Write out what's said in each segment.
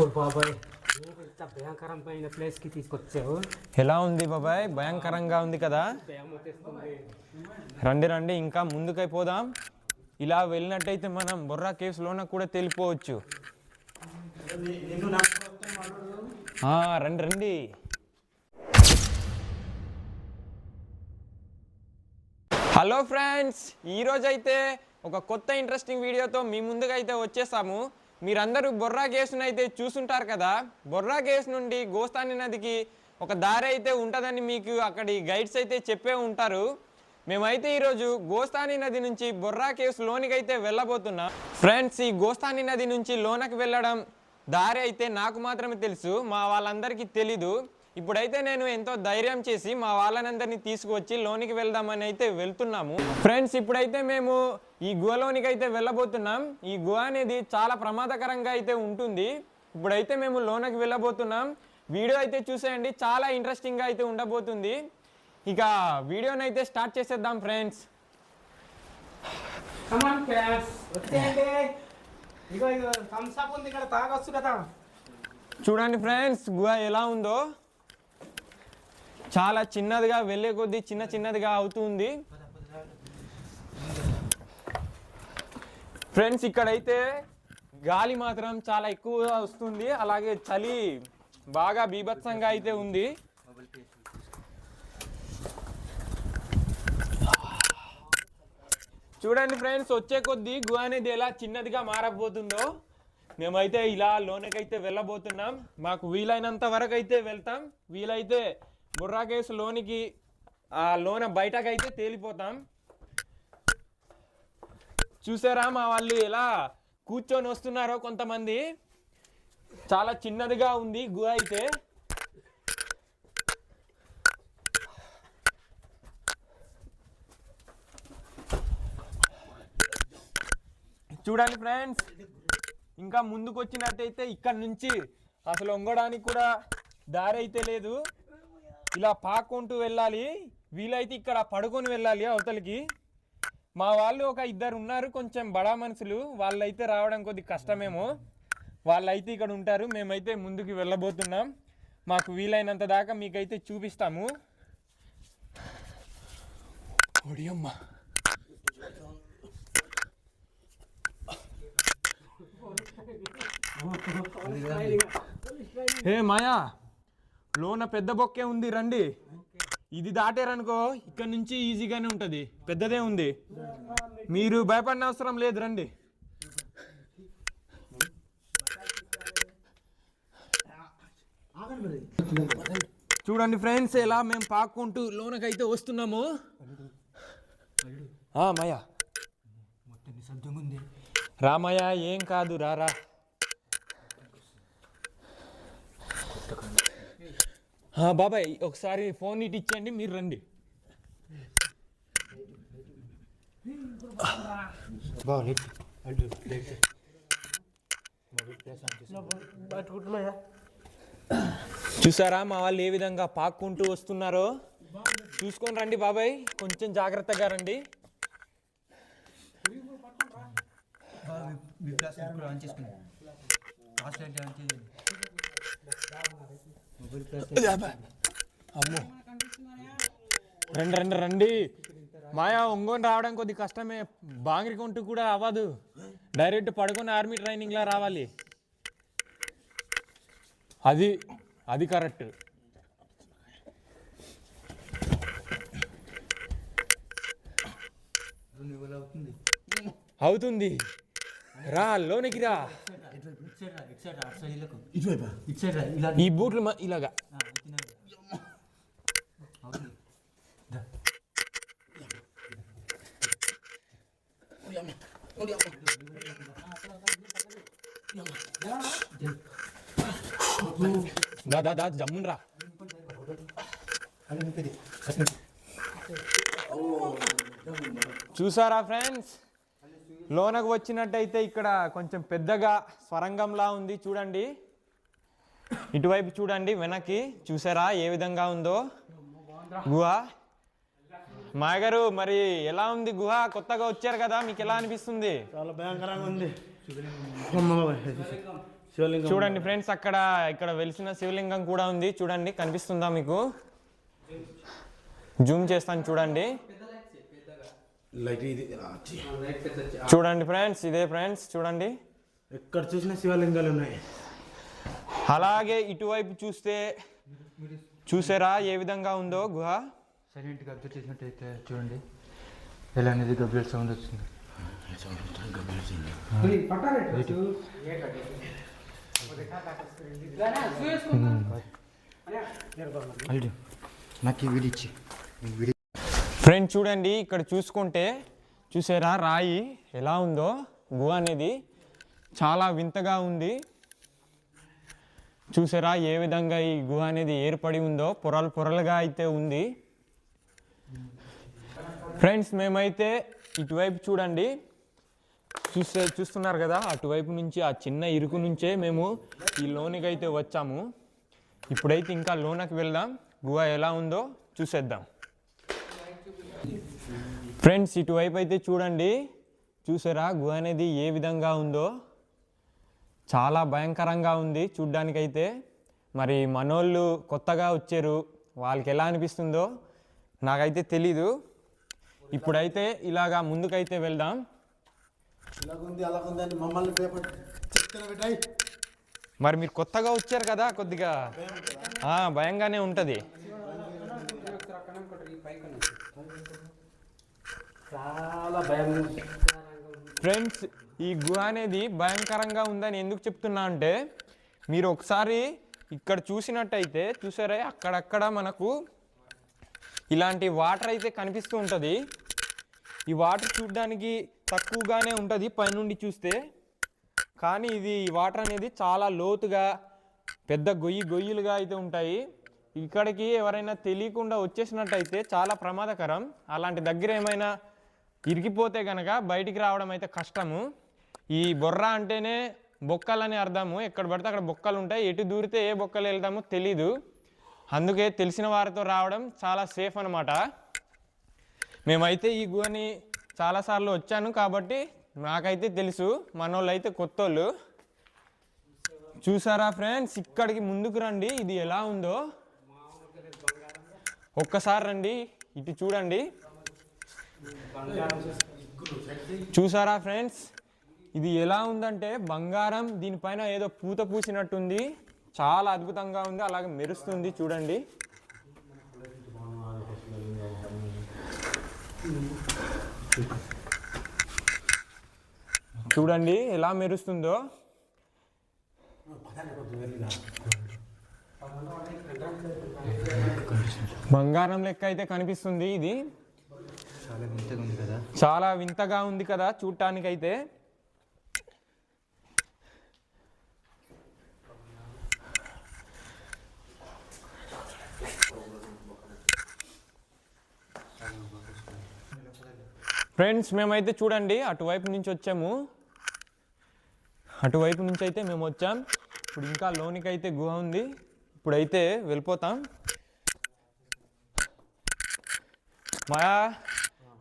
ఓ బాబాయ్. ఇంత భయంకరమైన ప్లేస్కి తీసుకొచ్చావు. ఎలా ఉంది బాబాయ్? భయంకరంగా ఉంది కదా? రండి రండి ఇంకా ముందుకై పోదాం. ఇలా వెళ్ళినట్టయితే మనం బొర్రా కేవ్స్లోన కూడా తెలిపోవచ్చు. రండి రండి. హలో ఫ్రెండ్స్ ఈరోజు అయితే ఒక కొత్త ఇంట్రెస్టింగ్ వీడియోతో మీ ముందుకు అయితే వచ్చేసాము. మీరందరూ బొర్రా కేసును అయితే చూసుంటారు కదా. బొర్రా కేసు నుండి గోస్తాని నదికి ఒక దారి అయితే ఉంటుందని మీకు అక్కడి గైడ్స్ అయితే చెప్పే ఉంటారు. మేమైతే ఈరోజు గోస్తాని నది నుంచి బొర్రా కేవ్స్ లోనికి అయితే వెళ్ళబోతున్నాం. ఫ్రెండ్స్ ఈ గోస్తాని నది నుంచి లోనకి వెళ్ళడం దారి అయితే నాకు మాత్రమే తెలుసు. మా వాళ్ళందరికీ తెలీదు. ఇప్పుడైతే నేను ఎంతో ధైర్యం చేసి మా వాళ్ళనందరినీ తీసుకువచ్చి లోనికి వెళ్దామని అయితే వెళ్తున్నాము. ఫ్రెండ్స్ ఇప్పుడైతే మేము ఈ గుహలోనికి అయితే వెళ్ళబోతున్నాం. ఈ గుహ అనేది చాలా ప్రమాదకరంగా అయితే ఉంటుంది. ఇప్పుడైతే మేము లోనకి వెళ్ళబోతున్నాం. వీడియో అయితే చూసేయండి. చాలా ఇంట్రెస్టింగ్గా అయితే ఉండబోతుంది. ఇక వీడియోని అయితే స్టార్ట్ చేసేద్దాం ఫ్రెండ్స్ కమాన్ ఫ్రెండ్స్ వచ్చేయండి. ఇగో ఇగో థమ్స్ అప్ ఉంది ఇక్కడ తాగొచ్చు కదా. చూడండి ఫ్రెండ్స్ గుహ ఎలా ఉందో. చాలా చిన్నదిగా వెళ్ళే కొద్దీ చిన్న చిన్నదిగా అవుతుంది. ఫ్రెండ్స్ ఇక్కడైతే గాలి మాత్రం చాలా ఎక్కువగా వస్తుంది. అలాగే చలి బాగా బీభత్సంగా అయితే ఉంది. చూడండి ఫ్రెండ్స్ వచ్చే కొద్దీ గుహ అనేది ఎలా చిన్నదిగా మారబోతుందో మేమైతే ఇలా లోనకైతే వెళ్ళబోతున్నాం. మాకు వీలైనంత వరకు అయితే వెళ్తాం. వీలైతే బుర్రా కేసు లోనికి ఆ లోన బయటకైతే తేలిపోతాం. చూసారా మా వాళ్ళు ఎలా కూర్చొని వస్తున్నారో కొంతమంది? చాలా చిన్నదిగా ఉంది గుహ అయితే. చూడండి ఫ్రెండ్స్ ఇంకా ముందుకు వచ్చినట్టయితే ఇక్కడ నుంచి అసలు వంగడానికి కూడా దారి అయితే లేదు. ఇలా పాక్కుంటూ వెళ్ళాలి. వీలైతే ఇక్కడ పడుకొని వెళ్ళాలి అవతలికి. మా వాళ్ళు ఒక ఇద్దరు ఉన్నారు కొంచెం బడా మనుషులు. వాళ్ళైతే రావడం కొద్ది కష్టమేమో. వాళ్ళైతే ఇక్కడ ఉంటారు మేమైతే ముందుకు వెళ్ళబోతున్నాం. మాకు వీలైనంత దాకా మీకైతే చూపిస్తాము. ఒడియమ్మా హే మాయా. లోన పెద్ద బొక్కే ఉంది రండి. ఇది దాటారనుకో ఇక్కడ నుంచి ఈజీగానే ఉంటుంది. పెద్దదే ఉంది. మీరు భయపడిన అవసరం లేదు రండి. చూడండి ఫ్రెండ్స్ ఎలా మేము పాక్కుంటూ లోనకైతే వస్తున్నాము. మాయా. రామయ్య ఏం కాదు రారా. బాబాయ్ ఒకసారి ఫోన్ ఇటు ఇచ్చేయండి మీరు రండి. చూసారా మా వాళ్ళు ఏ విధంగా పాక్కుంటూ వస్తున్నారో? చూసుకొని రండి బాబాయ్ కొంచెం జాగ్రత్తగా రండి. అమ్మో. రండి రండి రండి. మాయా ఒంగోని రావడం కొద్ది కష్టమే. బాంగ్రికొంటూ కూడా అవ్వదు. డైరెక్ట్ పడుకొని ఆర్మీ ట్రైనింగ్లా రావాలి. అది అది కరెక్ట్. అవుతుంది. రా లోనికి రా ఈ బూట్లు మ- ఇలాగా దా దా దా జమ్మున్ రా చూసారా ఫ్రెండ్స్ లోనకు వచ్చినట్టయితే ఇక్కడ కొంచెం పెద్దగా స్వరంగంలా ఉంది. చూడండి. ఇటువైపు చూడండి వెనక్కి చూసారా ఏ విధంగా ఉందో? గుహ. మాయగారు మరి ఎలా ఉంది గుహ? కొత్తగా వచ్చారు కదా మీకు ఎలా అనిపిస్తుంది? చాలా భయంకరంగా ఉంది. చూడండి ఫ్రెండ్స్ అక్కడ ఇక్కడ వెలిసిన శివలింగం కూడా ఉంది. చూడండి కనిపిస్తుందా మీకు? జూమ్ చేస్తాను చూడండి. లైట్ ఇది. చూడండి ఫ్రెండ్స్ ఇదే ఫ్రెండ్స్ చూడండి. ఎక్కడ చూసినా శివలింగాలు ఉన్నాయి. అలాగే ఇటువైపు చూస్తే చూసారా ఏ విధంగా ఉందో గుహ? సైలెంట్గా అబ్జర్వ్ చేసినట్టయితే చూడండి. ఎలా అనేది గబ్బిల్ సౌండ్ వచ్చింది. నాకు వీడియో ఇచ్చి ఈ వీడియో ఫ్రెండ్ చూడండి ఇక్కడ చూసుకుంటే చూసారా రాయి ఎలా ఉందో? గుహ అనేది చాలా వింతగా ఉంది. చూసారా ఏ విధంగా ఈ గుహ అనేది ఏర్పడి ఉందో? పొరలు పొరలుగా అయితే ఉంది. ఫ్రెండ్స్ మేమైతే ఇటువైపు చూడండి. చూసే చూస్తున్నారు కదా అటువైపు నుంచి ఆ చిన్న ఇరుకు నుంచే మేము ఈ లోనికి అయితే వచ్చాము. ఇప్పుడైతే ఇంకా లోనకి వెళ్దాం. గుహ ఎలా ఉందో చూసేద్దాం. ఫ్రెండ్స్ ఇటువైపు అయితే చూడండి. చూసారా? గుహ అనేది ఏ విధంగా ఉందో? చాలా భయంకరంగా ఉంది చూడ్డానికైతే. మరి మనోళ్ళు కొత్తగా వచ్చారు. వాళ్ళకి ఎలా అనిపిస్తుందో నాకైతే తెలీదు. ఇప్పుడైతే ఇలాగా ముందుకైతే వెళ్దాం. ఇలాగుంది మమ్మల్ని పేపర్ మరి మీరు కొత్తగా వచ్చారు కదా కొద్దిగా. ఆ, భయంగానే ఉంటుంది. చాలా భయం ఫ్రెండ్స్ ఈ గుహ అనేది భయంకరంగా ఉందని ఎందుకు చెప్తున్నా అంటే మీరు ఒకసారి ఇక్కడ చూసినట్టయితే చూసారే అక్కడక్కడ మనకు ఇలాంటి వాటర్ అయితే కనిపిస్తూ ఉంటుంది. ఈ వాటర్ చూడడానికి తక్కువగానే ఉంటుంది పైనుండి చూస్తే. కానీ ఇది ఈ వాటర్ అనేది చాలా లోతుగా పెద్ద గొయ్యి గొయ్యిలుగా అయితే ఉంటాయి. ఇక్కడికి ఎవరైనా తెలియకుండా వచ్చేసినట్టయితే చాలా ప్రమాదకరం. అలాంటి దగ్గర ఏమైనా ఇరిగిపోతే కనుక బయటికి రావడం అయితే కష్టము. ఈ బొర్ర అంటేనే బొక్కలు అని అర్థము. ఎక్కడ పడితే అక్కడ బొక్కలు ఉంటాయి. ఎటు దూరితే ఏ బొక్కలు వెళ్తామో తెలీదు. అందుకే తెలిసిన వారితో రావడం చాలా సేఫ్ అనమాట మేమైతే ఈ గుహని చాలాసార్లు వచ్చాను కాబట్టి నాకైతే తెలుసు. మనోళ్ళు అయితే కొత్తోళ్ళు. చూసారా ఫ్రెండ్స్? ఇక్కడికి ముందుకు రండి. ఇది ఎలా ఉందో? ఒక్కసారి రండి. ఇటు చూడండి. చూసారా ఫ్రెండ్స్? ఇది ఎలా ఉందంటే బంగారం దీనిపైన ఏదో పూత పూసినట్టుంది. చాలా అద్భుతంగా ఉంది అలాగే మెరుస్తుంది చూడండి. చూడండి ఎలా మెరుస్తుందో. బంగారం లెక్క అయితే కనిపిస్తుంది ఇది. చాలా వింతగా ఉంది కదా. చూడటానికైతే ఫ్రెండ్స్ మేమైతే చూడండి అటువైపు నుంచి వచ్చాము. అటువైపు నుంచి అయితే మేము వచ్చాం. ఇప్పుడు ఇంకా లోనికి అయితే గుహ ఉంది. ఇప్పుడైతే వెళ్ళిపోతాం. మాయా!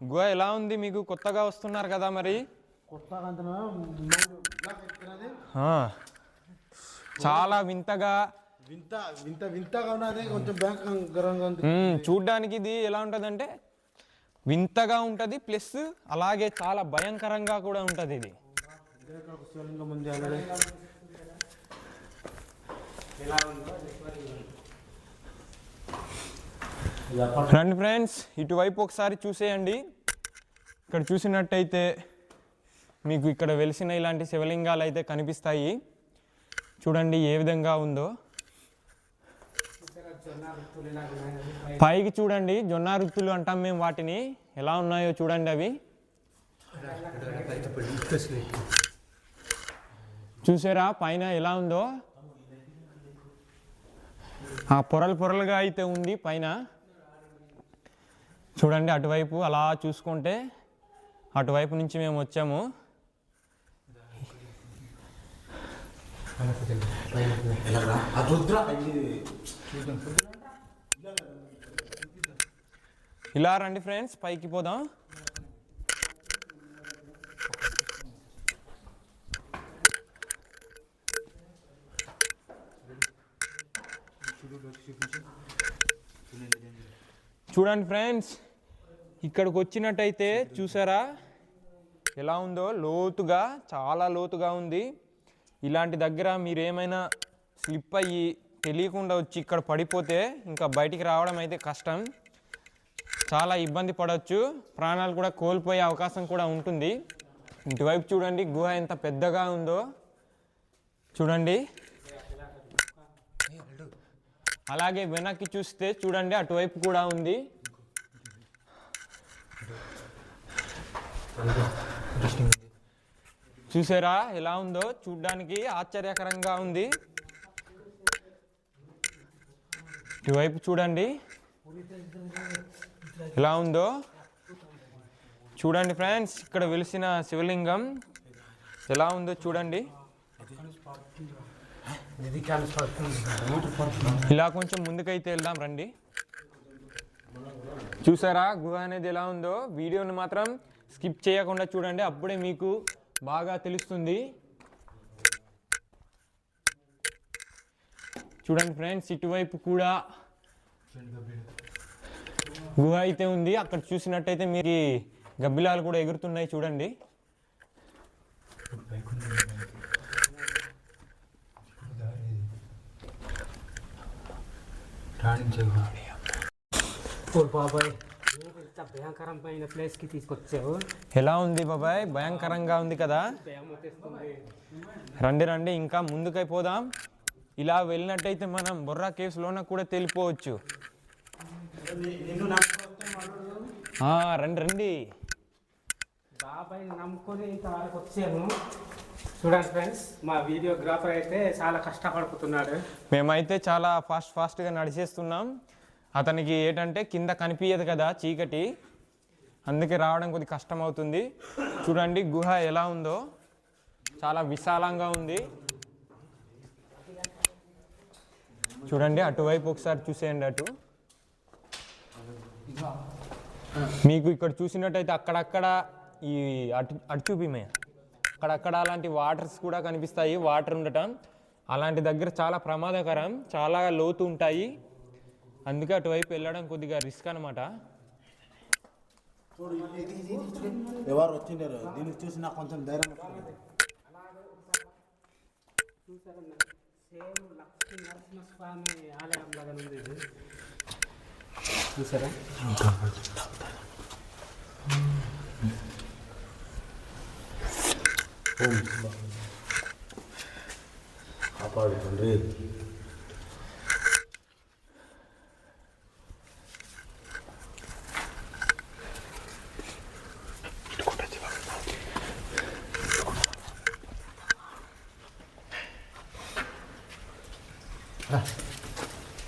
గుహ ఎలా ఉంది మీకు? కొత్తగా వస్తున్నారు కదా మరి? చాలా వింతగా. వింత వింత వింతగా ఉన్నది కొంచెం భయంకరంగా ఉంది. చూడ్డానికి ఇది ఎలా ఉంటుందంటే వింతగా ఉంటుంది ప్లస్ అలాగే చాలా భయంకరంగా కూడా ఉంటుంది ఇది. శివలింగం ఉంది రండి ఫ్రెండ్స్ ఇటువైపు ఒకసారి చూసేయండి. ఇక్కడ చూసినట్టయితే మీకు ఇక్కడ వెలిసిన ఇలాంటి శివలింగాలు అయితే కనిపిస్తాయి. చూడండి ఏ విధంగా ఉందో. పైకి చూడండి జొన్న రుత్తులు అంటాం మేము వాటిని. ఎలా ఉన్నాయో చూడండి అవి. చూసారా పైన ఎలా ఉందో? ఆ పొరలు పొరలుగా అయితే ఉంది పైన. చూడండి అటువైపు అలా చూసుకుంటే అటువైపు నుంచి మేము వచ్చాము. ఇలా రండి ఫ్రెండ్స్ పైకి పోదాం. చూడండి ఫ్రెండ్స్ ఇక్కడికి వచ్చినట్టయితే చూసారా? ఎలా ఉందో? లోతుగా చాలా లోతుగా ఉంది. ఇలాంటి దగ్గర మీరు ఏమైనా స్లిప్ అయ్యి తెలియకుండా వచ్చి ఇక్కడ పడిపోతే ఇంకా బయటికి రావడం అయితే కష్టం. చాలా ఇబ్బంది పడవచ్చు ప్రాణాలు కూడా కోల్పోయే అవకాశం కూడా ఉంటుంది. ఇటువైపు చూడండి గుహ ఎంత పెద్దగా ఉందో. చూడండి. అలాగే వెనక్కి చూస్తే చూడండి అటువైపు కూడా ఉంది. చూసారా ఎలా ఉందో? చూడ్డానికి ఆశ్చర్యకరంగా ఉంది. ఇటువైపు చూడండి. ఎలా ఉందో? చూడండి ఫ్రెండ్స్ ఇక్కడ వెలిసిన శివలింగం ఎలా ఉందో చూడండి. ఇలా కొంచెం ముందుకైతే వెళ్దాం రండి. చూసారా? గుహ అనేది ఎలా ఉందో? వీడియోని మాత్రం స్కిప్ చేయకుండా చూడండి. అప్పుడే మీకు బాగా తెలుస్తుంది. చూడండి ఫ్రెండ్స్ ఇటువైపు కూడా గుహ అయితే ఉంది. అక్కడ చూసినట్టయితే మీరు గబ్బిలాలు కూడా ఎగురుతున్నాయి. చూడండి. రాణించే ఓ బాబాయ్ ఇంత భయంకరమైన ప్లేస్కి తీసుకొచ్చావు. ఎలా ఉంది బాబాయ్? భయంకరంగా ఉంది కదా? రండి రండి ఇంకా ముందుకై పోదాం. ఇలా వెళ్ళినట్టయితే మనం బొర్రా కేవ్స్లోన కూడా తెలిపోవచ్చు. రండి రండి. బాబాయ్ నమ్ముకొని ఇంతవరకు వచ్చాను. చూడండి ఫ్రెండ్స్ మా వీడియోగ్రాఫర్ అయితే చాలా కష్టపడుతున్నాడు మేమైతే చాలా ఫాస్ట్ ఫాస్ట్గా నడిచేస్తున్నాం. అతనికి ఏంటంటే కింద కనిపించదు కదా చీకటి. అందుకే రావడం కొద్ది కష్టం అవుతుంది చూడండి గుహ ఎలా ఉందో. చాలా విశాలంగా ఉంది. చూడండి అటువైపు ఒకసారి చూసేయండి అటు. మీకు ఇక్కడ చూసినట్టయితే అక్కడక్కడ ఈ అటు అటు చూపిమయ్యా అక్కడక్కడ అలాంటి వాటర్స్ కూడా కనిపిస్తాయి. వాటర్ ఉండటం అలాంటి దగ్గర చాలా ప్రమాదకరం చాలా లోతు ఉంటాయి. అందుకే అటువైపు వెళ్ళడం కొద్దిగా రిస్క్ అనమాట. ఎవరు వచ్చిండారు? దీనికి చూసి నాకు కొంచెం ధైర్యం వస్తుంది. సేమ్ లక్ష్మీ నరసింహస్వామి ఆలయం లాగా ఉంది ఇది చూసారా కాపాడు తండ్రి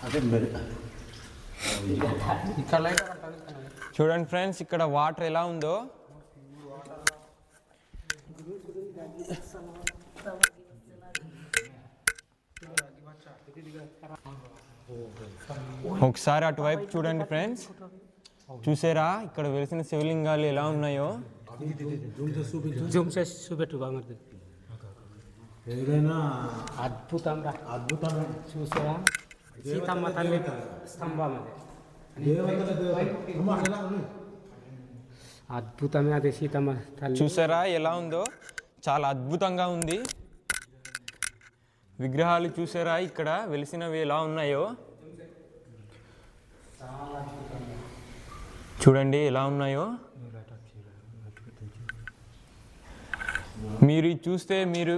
అదే మరి ఇక్కడ లైట్ చూడండి ఫ్రెండ్స్ ఇక్కడ వాటర్ ఎలా ఉందో. ఒకసారి అటువైపు చూడండి ఫ్రెండ్స్ చూసారా? ఇక్కడ వెలిసిన శివలింగాలు ఎలా ఉన్నాయో? జూమ్ చేసి చూపెట్టు బాగుంది ఏదైనా అద్భుతం అద్భుతం చూసారా? సీతమ్మ తల్లి స్తంభం అది? అద్భుతమే అది సీతమ్మ తల్లి. చూసారా ఎలా ఉందో? చాలా అద్భుతంగా ఉంది. విగ్రహాలు చూసారా? ఇక్కడ వెలిసినవి ఎలా ఉన్నాయో? చూడండి ఎలా ఉన్నాయో? మీరు చూస్తే మీరు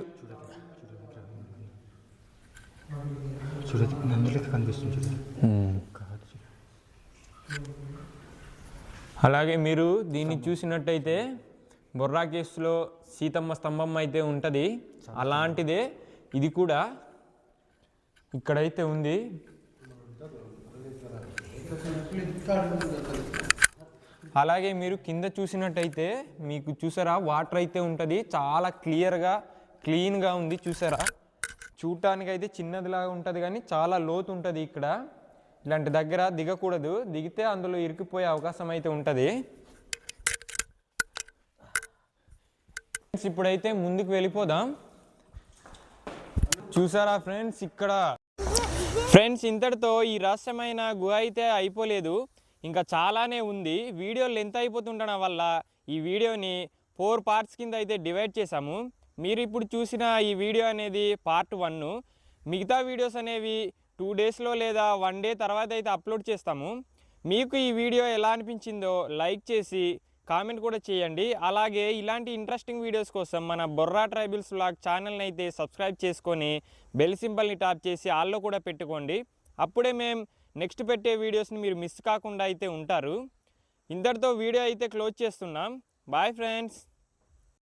అలాగే మీరు దీన్ని చూసినట్టయితే బొర్రా కేసులో సీతమ్మ స్తంభం అయితే ఉంటుంది. అలాంటిదే ఇది కూడా ఇక్కడైతే ఉంది. అలాగే మీరు కింద చూసినట్టయితే మీకు చూసారా? వాటర్ అయితే ఉంటుంది. చాలా క్లియర్గా క్లీన్గా ఉంది చూసారా? చూడటానికి అయితే చిన్నదిలాగా ఉంటుంది కానీ చాలా లోతు ఉంటుంది ఇక్కడ. ఇలాంటి దగ్గర దిగకూడదు. దిగితే అందులో ఇరికిపోయే అవకాశం అయితే ఉంటుంది. ఫ్రెండ్స్, ఇప్పుడైతే ముందుకు వెళ్ళిపోదాం. చూసారా ఫ్రెండ్స్ ఇక్కడ? ఫ్రెండ్స్ ఇంతటితో ఈ రహస్యమైన గుహ అయితే అయిపోలేదు. ఇంకా చాలానే ఉంది. వీడియో లెంత్ అయిపోతుండడం వల్ల ఈ వీడియోని ఫోర్ పార్ట్స్ కింద అయితే డివైడ్ చేశాము. మీరు ఇప్పుడు చూసిన ఈ వీడియో అనేది పార్ట్ వన్. మిగతా వీడియోస్ అనేవి టూ డేస్లో లేదా వన్ డే తర్వాత అయితే అప్లోడ్ చేస్తాము. మీకు ఈ వీడియో ఎలా అనిపించిందో లైక్ చేసి కామెంట్ కూడా చేయండి. అలాగే ఇలాంటి ఇంట్రెస్టింగ్ వీడియోస్ కోసం మన బొర్రా ట్రైబల్స్ బ్లాగ్ ఛానల్ని అయితే సబ్స్క్రైబ్ చేసుకొని బెల్ సింబల్ని టాప్ చేసి ఆల్లో కూడా పెట్టుకోండి. అప్పుడే మేము నెక్స్ట్ పెట్టే వీడియోస్ని మీరు మిస్ కాకుండా అయితే ఉంటారు. ఇంతటితో వీడియో అయితే క్లోజ్ చేస్తున్నాం. Bye friends